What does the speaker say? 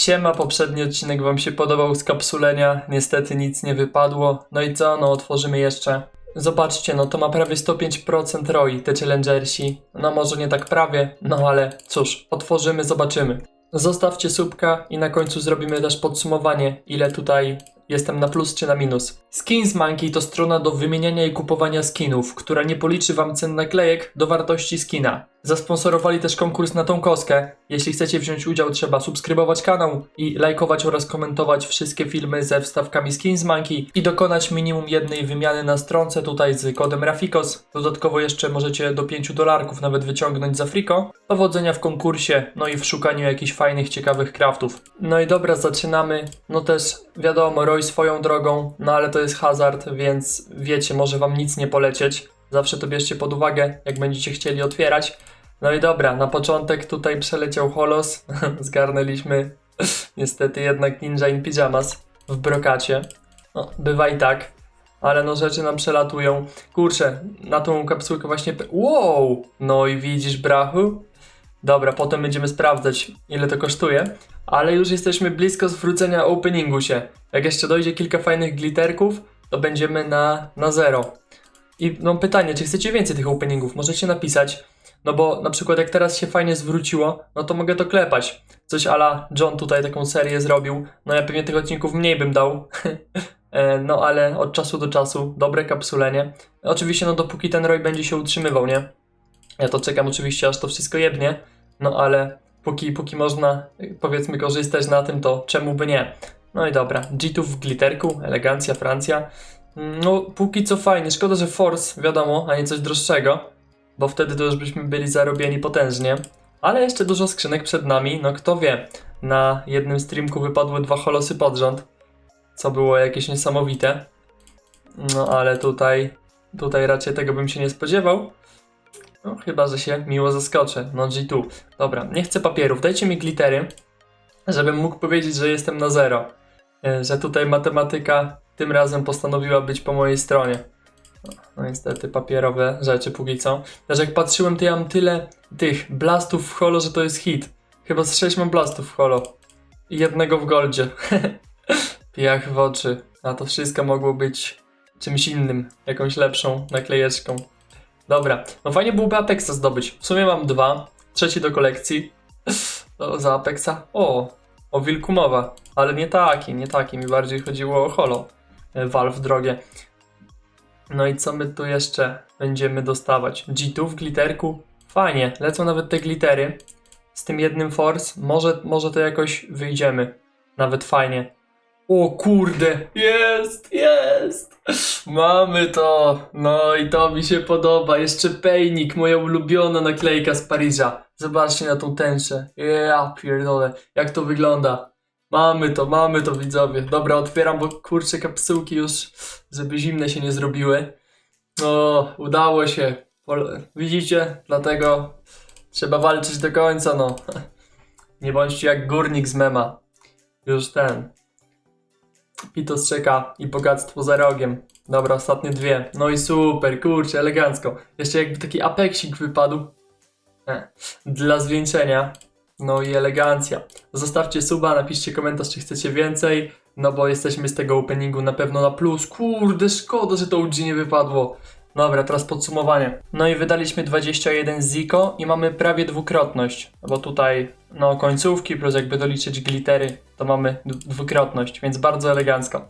Siema, poprzedni odcinek wam się podobał z kapsulenia, niestety nic nie wypadło. No i co, no otworzymy jeszcze. Zobaczcie, no to ma prawie 105% ROI, te challengersi. No może nie tak prawie, no ale cóż, otworzymy, zobaczymy. Zostawcie subka i na końcu zrobimy też podsumowanie, ile tutaj jestem na plus czy na minus. Skins Monkey to strona do wymieniania i kupowania skinów, która nie policzy wam cen naklejek do wartości skina. Zasponsorowali też konkurs na tą koskę. Jeśli chcecie wziąć udział, trzeba subskrybować kanał i lajkować oraz komentować wszystkie filmy ze wstawkami Skins Monkey i dokonać minimum jednej wymiany na stronce tutaj z kodem Rafikos. Dodatkowo jeszcze możecie do 5 dolarków nawet wyciągnąć za friko. Powodzenia w konkursie, no i w szukaniu jakichś fajnych, ciekawych craftów. No i dobra, zaczynamy. No też wiadomo, Roy swoją drogą, no ale to jest hazard, więc wiecie, może wam nic nie polecieć. Zawsze to bierzcie pod uwagę, jak będziecie chcieli otwierać. No i dobra, na początek tutaj przeleciał Holos. Zgarnęliśmy niestety jednak Ninja in Pyjamas w brokacie. No, bywa i tak. Ale no rzeczy nam przelatują. Kurczę, na tą kapsułkę właśnie... Wow! No i widzisz, brachu? Dobra, potem będziemy sprawdzać, ile to kosztuje. Ale już jesteśmy blisko zwrócenia openingu się. Jak jeszcze dojdzie kilka fajnych glitterków, to będziemy na, na zero. I no pytanie, czy chcecie więcej tych openingów? Możecie napisać. No bo na przykład jak teraz się fajnie zwróciło, no to mogę to klepać. Coś ala John tutaj taką serię zrobił. No ja pewnie tych odcinków mniej bym dał. E, no ale od czasu do czasu dobre kapsulenie. Oczywiście no dopóki ten Roy będzie się utrzymywał, nie? Ja to czekam oczywiście aż to wszystko jebnie. No ale póki, póki można powiedzmy korzystać na tym, to czemu by nie? No i dobra, G2 w glitterku, elegancja, Francja. No póki co fajnie, szkoda, że Force wiadomo, a nie coś droższego bo wtedy to już byśmy byli zarobieni potężnie. Ale jeszcze dużo skrzynek przed nami, no kto wie. Na jednym streamku wypadły dwa holosy pod rząd, co było jakieś niesamowite. No ale tutaj, tutaj raczej tego bym się nie spodziewał. No chyba, że się miło zaskoczę. No G2. Dobra, nie chcę papierów, dajcie mi glittery, żebym mógł powiedzieć, że jestem na zero. E, Że tutaj matematyka tym razem postanowiła być po mojej stronie. No niestety papierowe rzeczy póki co. Też jak patrzyłem, to ja mam tyle tych blastów w holo, że to jest hit. Chyba z 6 mam blastów w holo. I jednego w goldzie. Piach w oczy. A to wszystko mogło być czymś innym. Jakąś lepszą naklejeczką. Dobra, no fajnie byłoby Apexa zdobyć. W sumie mam dwa. Trzeci do kolekcji. To za Apexa. O, o wilku mowa. Ale nie taki, nie taki. Mi bardziej chodziło o holo. E, Valve drogie. No i co my tu jeszcze będziemy dostawać? G2 w glitterku? Fajnie, lecą nawet te glittery. Z tym jednym force, może, może to jakoś wyjdziemy. Nawet fajnie. O kurde, jest, jest! Mamy to! No i to mi się podoba. Jeszcze pejnik, moja ulubiona naklejka z Paryża. Zobaczcie na tą tęczę. Ja pierdolę, jak to wygląda. Mamy to, mamy to widzowie. Dobra, otwieram, bo kurczę kapsułki już, żeby zimne się nie zrobiły. O, udało się. Widzicie? Dlatego trzeba walczyć do końca, no. Nie bądźcie jak górnik z mema. Już ten. Pitos czeka i bogactwo za rogiem. Dobra, ostatnie dwie. No i super, kurczę, elegancko. Jeszcze jakby taki apeksik wypadł. E, dla zwieńczenia. No i elegancja. Zostawcie suba, napiszcie komentarz, czy chcecie więcej. No bo jesteśmy z tego openingu na pewno na plus. Kurde, szkoda, że to UG nie wypadło. Dobra, teraz podsumowanie. No i wydaliśmy 21 Ziko i mamy prawie dwukrotność. Bo tutaj, no końcówki plus jakby doliczyć glittery, to mamy dwukrotność, więc bardzo elegancko.